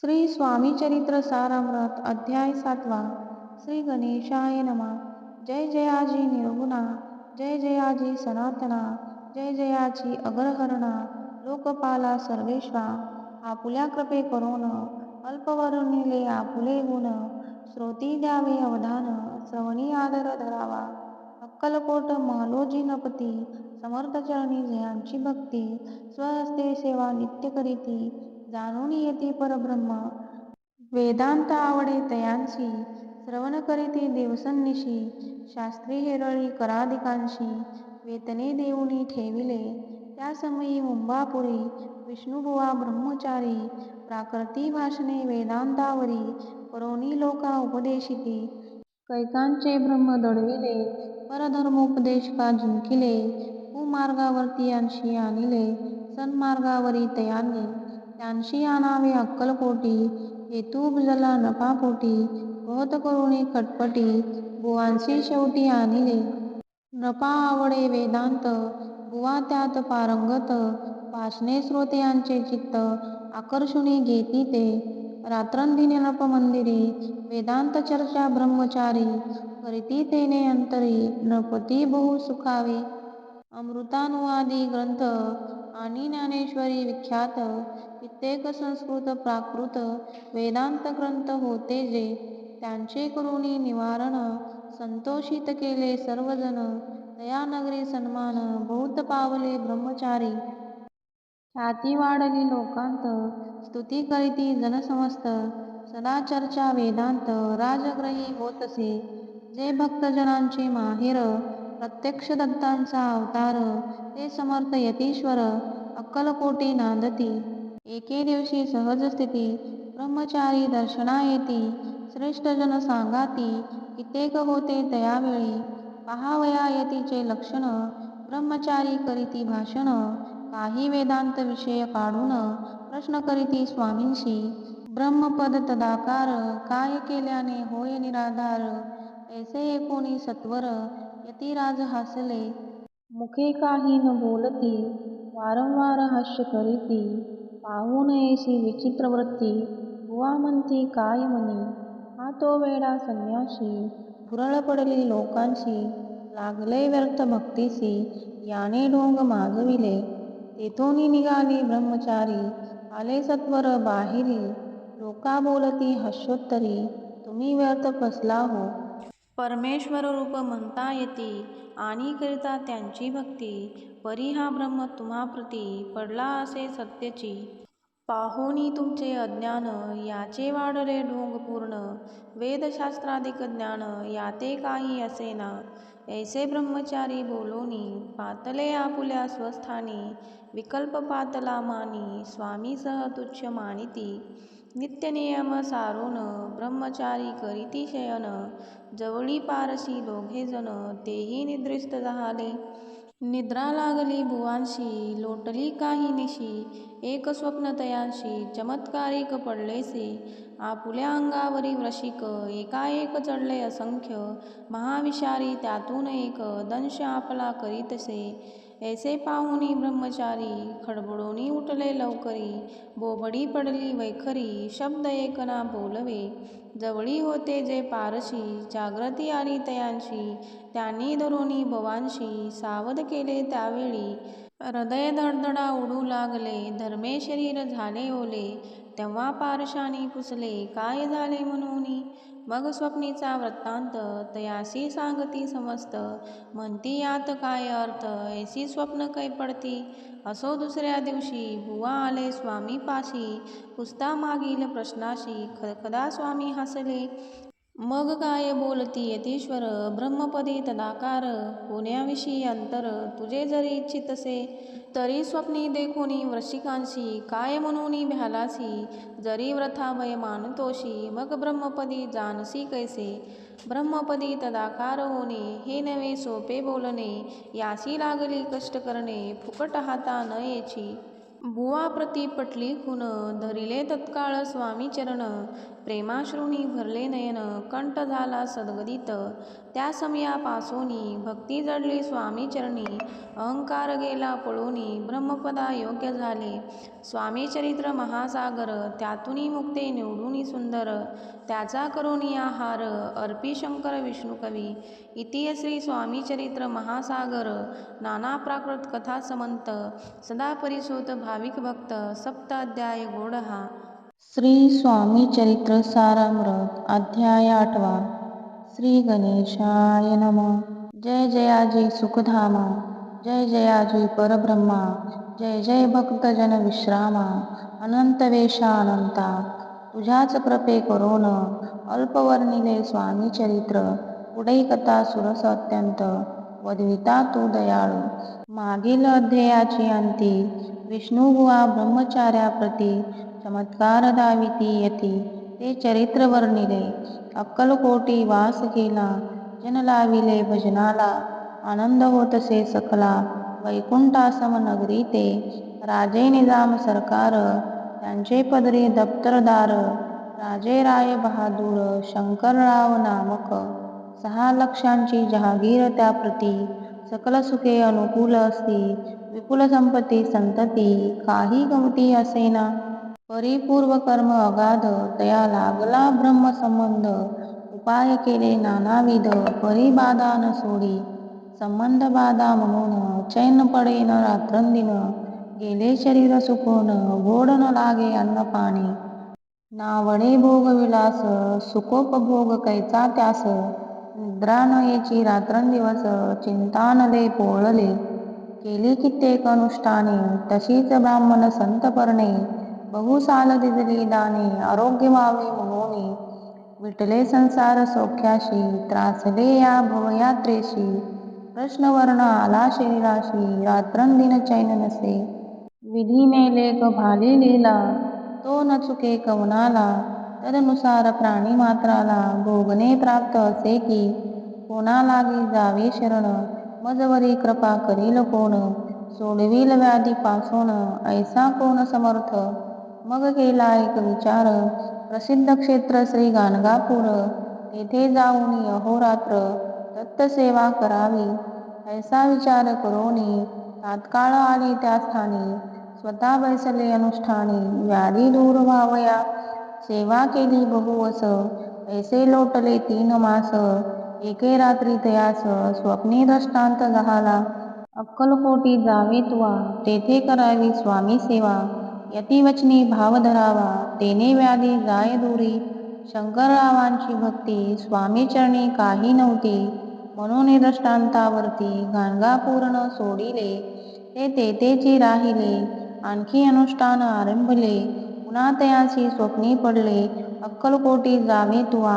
श्री स्वामी चरित्र सारामृत अध्याय सातवा श्री गणेशाय नमा. जय जयाजी निर्गुणा जय जयाजी सनातना जय जयाजी अग्रहरणा लोकपाला सर्वेश्वा. आपुल्या कृपे करोन अल्पवर्णिले आपुले गुण श्रोती द्यावे अवधान श्रवणी आदर धरावा. अक्कलकोट महलोजी नपती समर्थ चरणी जयांची भक्ती स्वहस्ते सेवा नित्य करीती जाणून येते परब्रह्म. वेदांत आवडे तयांशी श्रवण करीते दिवसनिशी शास्त्री हेरळी कराधिकांशी वेतने देऊनी ठेविले. त्या समयी मुंबापुरी विष्णुबुवा ब्रह्मचारी प्राकृती भाषणे वेदांतावरी परोनी लोका उपदेशिती. कैकांचे ब्रह्म दडविले परधर्मोपदेश का जिंकिले कुमार्गावरती यांशी आणिले सन्मार्गावरी तयांनी त्यांशी आणावे अक्कलकोटी हेतू उपजला नपापोटी बहुत करुणी खटपटी बुवांशी शेवटी आणिले. नपा आवडे वेदांत बुवा त्यात पारंगत भाषणे श्रोत्यांचे चित्त आकर्षणी घेती ते. रात्रंदिने नप मंदिरी वेदांत चर्चा ब्रह्मचारी करीती तेने अंतरी नपती बहु सुखावे. अमृतानुवादी ग्रंथ आणि ज्ञानेश्वरी विख्यात कित्येक संस्कृत प्राकृत वेदांत ग्रंथ होते जे त्यांचे करुणी निवारण संतोषित केले सर्वजण. दयानगरी सन्मान भूत पावले ब्रह्मचारी. ख्याती वाढली लोकांत स्तुती करीती जनसमस्त. सदा चर्चा वेदांत राजग्रही होतसे जे भक्तजनांचे माहेर प्रत्यक्ष दत्तांचा अवतार. ते समर्थ यतीश्वर अक्कलकोटी नांदती. एके दिवशी सहज स्थिती ब्रह्मचारी दर्शना येती श्रेष्ठ जन सांगाती कित्येक होते तयावेळी? पहावया यतीचे लक्षण ब्रह्मचारी करीती भाषण. काही वेदांत विषय काढून प्रश्न करीती स्वामींशी. ब्रह्मपद तदाकार काय केल्याने होय निराधार? ऐसे एकोणी सत्वर यतिराज हसले. मुखे काही न बोलती वारंवार हास्य करीती पाहून ऐसी विचित्र वृत्ती. बुवा म्हणती काय म्हणी? हा तो वेडा संन्याशी भुरळ पडली लोकांशी लागले व्यर्थ भक्तीसी याने ढोंग माजविले तेथोनी निघाली ब्रह्मचारी आले सत्वर बाहेरी. लोका बोलती हास्योत्तरी तुम्ही व्यर्थ फसला हो. परमेश्वर रूप म्हणता येती आणि करिता त्यांची भक्ती. परी हा ब्रह्म तुम्हाप्रती पडला असे सत्यची. पाहुणी तुमचे अज्ञान याचे वाढले ढोंग पूर्ण. वेदशास्त्राधिक ज्ञान याते काही असेना. ऐसे ब्रह्मचारी बोलोनी पातले आपुल्या स्वस्थानी. विकल्प पातला मानी स्वामीसह तुच्छ मानिती. नित्यनियम सारोन ब्रह्मचारी करीती शयन जवळी पारशी दोघेजण तेही निद्रिस्त झाले. निद्रा लागली भुवांशी लोटली काही निशी एक स्वप्नतयांशी चमत्कारिक पडलेसे. आपुल्या अंगावरी वृशिक एकाएक चढले असंख्य महाविषारी त्यातून एक दंश आपला करीतसे. ऐसे पाहुनी ब्रह्मचारी खडबडोनी उठले लवकरी बोबडी पडली वैखरी शब्द एकना बोलवे। जवळी होते जे पारशी जागृती आली तयांशी त्यांनी धरुणी भवांशी सावध केले त्यावेळी हृदय धडधडा उडू लागले धर्मे शरीर झाले ओले तेव्हा पारशानी पुसले काय झाले? म्हणून मग स्वप्नीचा वृत्तांत तयासी सांगती समस्त म्हणती यात काय अर्थ ऐसी स्वप्न कै पडती? असो दुसऱ्या दिवशी बुवा आले स्वामी पाशी पुसता मागील प्रश्नाशी खदखदा स्वामी हसले. मग काय बोलती यतीश्वर ब्रह्मपदी तदाकार होण्याविषयी अंतर तुझे जरी इच्छितसे तरी स्वप्नी देखुनी वृश्चिकांशी काय म्हणूनी भ्यालासी? जरी व्रथा वय मानतोशी मग ब्रह्मपदी जानसी कैसे? ब्रह्मपदी तदाकार होणे हे नवे सोपे बोलणे यासी लागली कष्ट करणे फुकट हाता न येची. बुवा प्रती पटली खुन धरिले तत्काळ स्वामी चरण. प्रेमाश्रुणी भरले नयन कंठ झाला सद्गदित. त्या समयापासोनी भक्ती जडली स्वामी चरणी. अहंकार गेला पळोनी ब्रह्मपदा योग्य झाले. स्वामी चरित्र महासागर त्यातून मुक्ते निवडूनी सुंदर. त्याचा करोनी आहार अर्पी शंकर विष्णू कवी. इति श्री स्वामी चरित्र महासागर नाना प्राकृत कथा समंत. सदा परिसोत भाविक भक्त सप्ताध्याय गोडहा. श्री स्वामी चरित्र सारामृत अध्याय आठवा. श्री गणेशाय नम. जय जयाजी सुखधामा. जय जयाजी परब्रह्मा. जय जय भक्तजन विश्रामा. अनंत अनंता तुझ्याच कृपे करोन. अल्पवर्णिले स्वामी चरित्र. पुढे कथा सुरस अत्यंत वदविता तू दयाळू. मागील अध्यायाची अंती. विष्णुबुवा ब्रह्मचार्याप्रती चमत्कार दाविती यती। ते चरित्र वर्णिले अक्कलकोटी वास केला जन लाविले भजनाला आनंद होतसे सकला। वैकुंठासम नगरी ते राजे निजाम सरकार त्यांचे पदरी दप्तरदार राजे राय बहादूर शंकरराव नामक सहा लक्षांची जहागीर त्याप्रती सकल सुखे अनुकूल असती विपुल संपत्ती संतती काही गमती असेना? परिपूर्व कर्म अगाध तया लागला ब्रह्म संबंध उपाय केले नानाविध परिबाधा न सोडी संबंध बाधा म्हणून चैन न रात्रंदिन गेले शरीर सुकून गोड न लागे अन्न पाणी नावडे भोग विलास सुखोपभोग कैचा त्यास? निद्रानयेची रात्रंदिवस चिंतानले पोळले. केली कित्येक अनुष्ठाने तशीच ब्राह्मण संत परणे. बहुसाल दिदली दाने आरोग्य व्हावे म्हणून. विटले संसार सौख्याशी त्रासले या भवयात्रेशी. प्रश्नवर्ण आला शरीराशी रात्रंदिन चैन नसे. विधीने लेख भाली लीला तो न चुके कवनाला. तदनुसार प्राणी मात्राला भोगणे प्राप्त असे की कोणा जावे शरण. मजवरी कृपा करील कोण? सोडविल व्याधी पासून ऐसा कोण समर्थ? मग केला एक विचार. प्रसिद्ध क्षेत्र श्री गाणगापूर. तेथे जाऊन अहोरात्र दत्तसेवा करावी. ऐसा विचार करोनी तात्काळ आले त्या स्थानी. स्वतः बैसले अनुष्ठानी. व्याधी दूर व्हावया. सेवा केली बहुवस ऐसे लोटले तीन मास. एके रात्री तयास स्वप्ने दृष्टांत झाला अक्कलकोटी जावे तुवा. तेथे करावी स्वामी सेवा. यतिवचनी भाव धरावा. तेने व्याधी जाय दूरी. शंकररावांची भक्ती स्वामी चरणी काही नव्हती. म्हणून दृष्टांतावरती गाणगापूर्ण सोडिले. ते तेथेची राहिले. आणखी अनुष्ठान आरंभले. पुन्हा तयासी स्वप्नी पडले अक्कलकोटी जावे तुवा.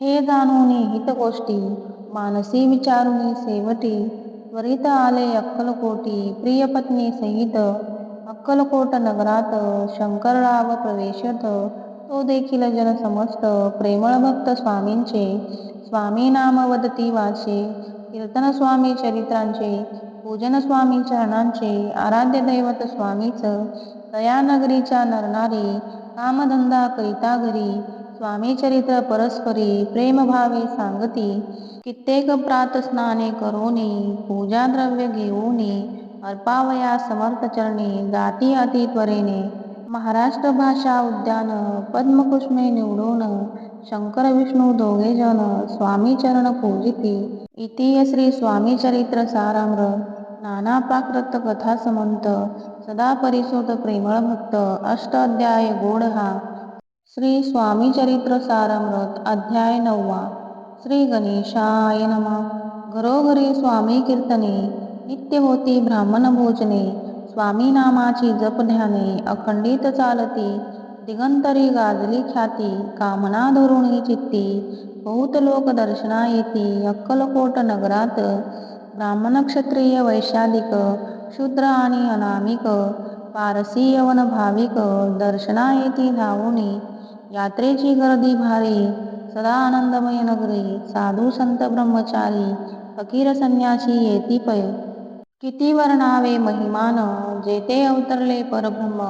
हे जाणून हितगोष्टी मानसी विचारुनी सेवटी त्वरित आले अक्कलकोटी प्रियपत्नी सहित. अक्कलकोट नगरात शंकरराव प्रवेशत. तो देखील जन समस्त प्रेमळ भक्त स्वामींचे. स्वामी नाम वदती वाचे कीर्तन स्वामी चरित्रांचे. पूजनस्वामी चरणांचे आराध्य दैवत स्वामीच दयानगरीच्या कामधंदा करिता घरी स्वामी चरित्र परस्परी प्रेमभावे सांगती कित्येक प्रातस्नाने करोनी पूजा द्रव्य घेऊनी अर्पावया समर्थ चरणी जाती अति त्वरेने महाराष्ट्र भाषा उद्यान पद्मकुष्मे निवडून शंकर विष्णू दोघे जन स्वामी चरण पूजिती इति श्री स्वामी चरित्र सारामृत. नाना पाकृत कथा समंत सदा परिसोत प्रेमळ भक्त अष्टाध्याय गोड हा श्री स्वामी चरित्र सारामृत अध्याय नववा श्री गणेशाय नमः. घरोघरी स्वामी कीर्तने नित्य होती ब्राह्मण भोजने स्वामी नामाची जप ध्याने अखंडित चालती दिगंतरी गाजली ख्याती कामना धरुणी चित्ती बहुत लोक दर्शना येती अक्कलकोट नगरात ब्राह्मणक्षत्रिय वैशालिक शूद्र आणि अनामिक पारसी यवन भाविक दर्शना येती धावुनी यात्रेची गर्दी भारी सदा आनंदमय नगरी साधू संत ब्रह्मचारी फकीर संन्यासी येती पै. किती वर्णावे महिमान जेथे अवतरले परब्रह्म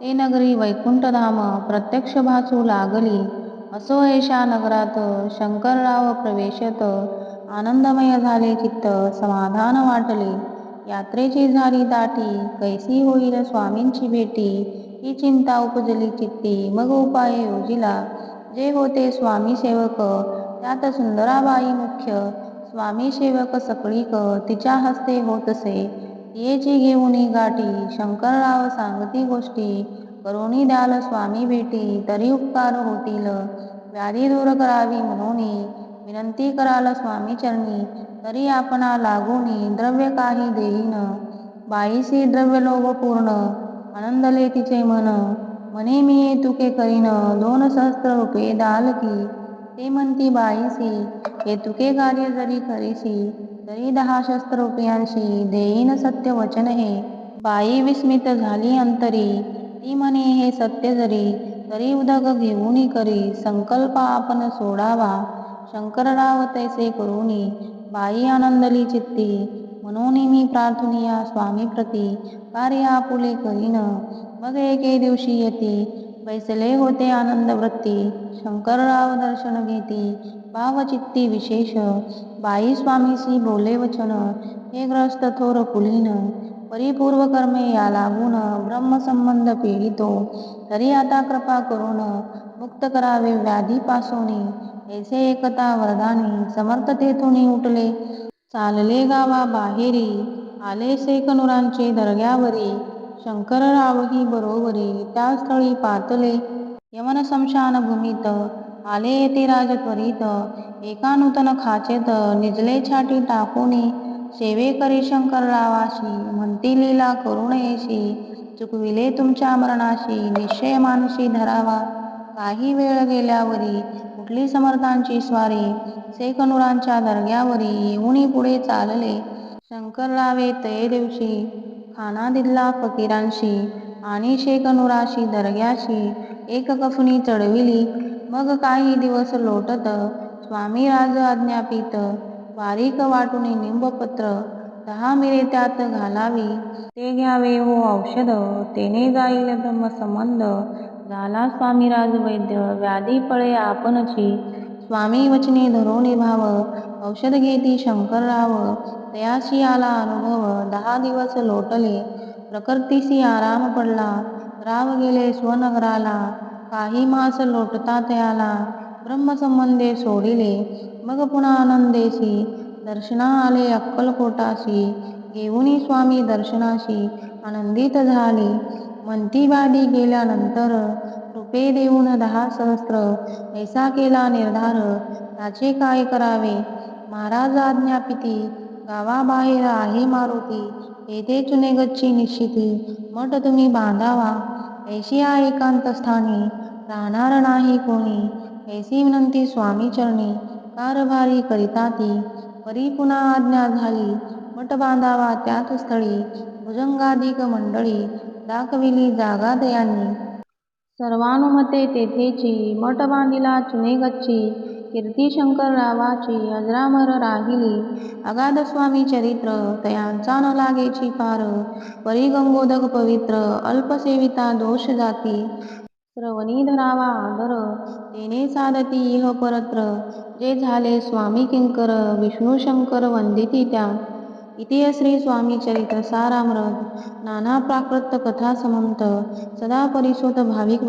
ते नगरी वैकुंठधाम प्रत्यक्ष भासू लागली. असो ऐशा नगरात शंकरराव प्रवेशत आनंदमय झाले चित्त समाधान वाटले. यात्रेची झाली दाटी कैसी होईल स्वामींची भेटी? ही चिंता उपजली चित्ती मग उपाय योजिला. जे होते स्वामी सेवक त्यात सुंदराबाई मुख्य. स्वामी सेवक सकळीक तिच्या हस्ते होतसे. येची घेऊनी गाठी शंकरराव सांगती गोष्टी. करुणी द्याल स्वामी भेटी तरी उपकार होतील. व्याधी दूर करावी म्हणून विनंती कराल स्वामी चरणी तरी आपणा लागूनी द्रव्य काही देईन. बाईसी द्रव्य लोभ पूर्ण आनंदले तिचे मन. म्हणे मी तुके करीन दोन सहस्त्र रुपये दाल की. ते म्हणती बाईसी हे तुके कार्य जरी करीसी तरी दहा शस्त्र रुपयांशी देईन सत्य वचन हे. बाई विस्मित झाली अंतरी ती म्हणे हे सत्य जरी तरी उदक घेऊन करी. संकल्प आपण सोडावा. शंकरराव तैसे करुणी बाई आनंदली चित्ती म्हणून मी प्रार्थनिया स्वामीप्रती कार्य आपुले करीन मग एके दिवशी यती बैसले होते आनंद वृत्ती शंकरराव दर्शन घेती भावचित्ती विशेष बाई स्वामीसी बोले वचन हे ग्रस्त थोर कुलीन परिपूर्व कर्मे या लागून ब्रह्मसंबंध पीडितो तरी आता कृपा करून मुक्त करावे व्याधीपासून ऐसे एकता वरदानी समर्थ तेथुनी उठले. चालले गावा बाहेरी आले सेकनुरांचे दर्ग्यावरी. शंकररावही बरोबरी त्या स्थळी पातले. यमन शमशान भूमीत आले यतिराज त्वरित एका नूतन खाचेत निजले छाटी टाकूनी सेवेकरी शंकररावाशी म्हणती लीला करुणयेशी चुकविले तुमच्या मरणाशी निश्चय मानशी धरावा. काही वेळ गेल्यावरी उठली समर्थांची स्वारी? सेकनुरांच्या दर्ग्यावरी येऊनी पुढे चालले. शंकर लावे तये दिवशी खाना दिला फकीरांशी आणि शेकनुराशी दर्ग्याशी एक कफनी चढविली. मग काही दिवस लोटत स्वामी राज आज्ञापित बारीक वाटुनी निंबपत्र दहा मिरे त्यात घालावी. ते घ्यावे हो औषध तेने जाईल ब्रह्मसंबंध. झाला स्वामीराज वैद्य. व्याधी पळे आपणची. स्वामी वचने धरून भाव औषध घेती शंकरराव. तयाशी आला अनुभव. दहा दिवस लोटले. प्रकृतीसी आराम पडला. राव गेले स्वनगराला. काही मास लोटता त्याला. ब्रह्मसंबंधे सोडिले. मग पुन्हा आनंदेशी. दर्शना आले अक्कलकोटाशी. घेऊनी स्वामी दर्शनाशी. आनंदित झाली. मंतीवादी गेल्यानंतर रुपे देऊन दहा सहस्त्र ऐसा केला निर्धार त्याचे काय करावे? महाराज आज्ञापिती गावाबाहेर आहे मारुती येथे चुने गच्ची निश्चिती मठ तुम्ही बांधावा. ऐशिया एकांत स्थानी राहणार नाही कोणी. ऐसी विनंती स्वामी चरणी कारभारी करिता ती परी पुन्हा आज्ञा झाली मठ बांधावा त्याच स्थळी भुजंगाधिक मंडळी दाखविली जागा दयांनी. सर्वानुमते तेथेची मठ बांधिला चुने गच्ची कीर्ती शंकररावाची अजरामर राहिली. अगाध स्वामी चरित्र तयांचा न लागेची पार परी गंगोदक पवित्र अल्पसेविता दोष जाती. श्रवणी धरावा आदर तेने साधती इह परत्र. जे झाले स्वामी किंकर विष्णू शंकर वंदिती त्या. इति श्री स्वामी चरित्र सारामृत। नाना प्राकृत कथा समंत सदा परिसोत भाविक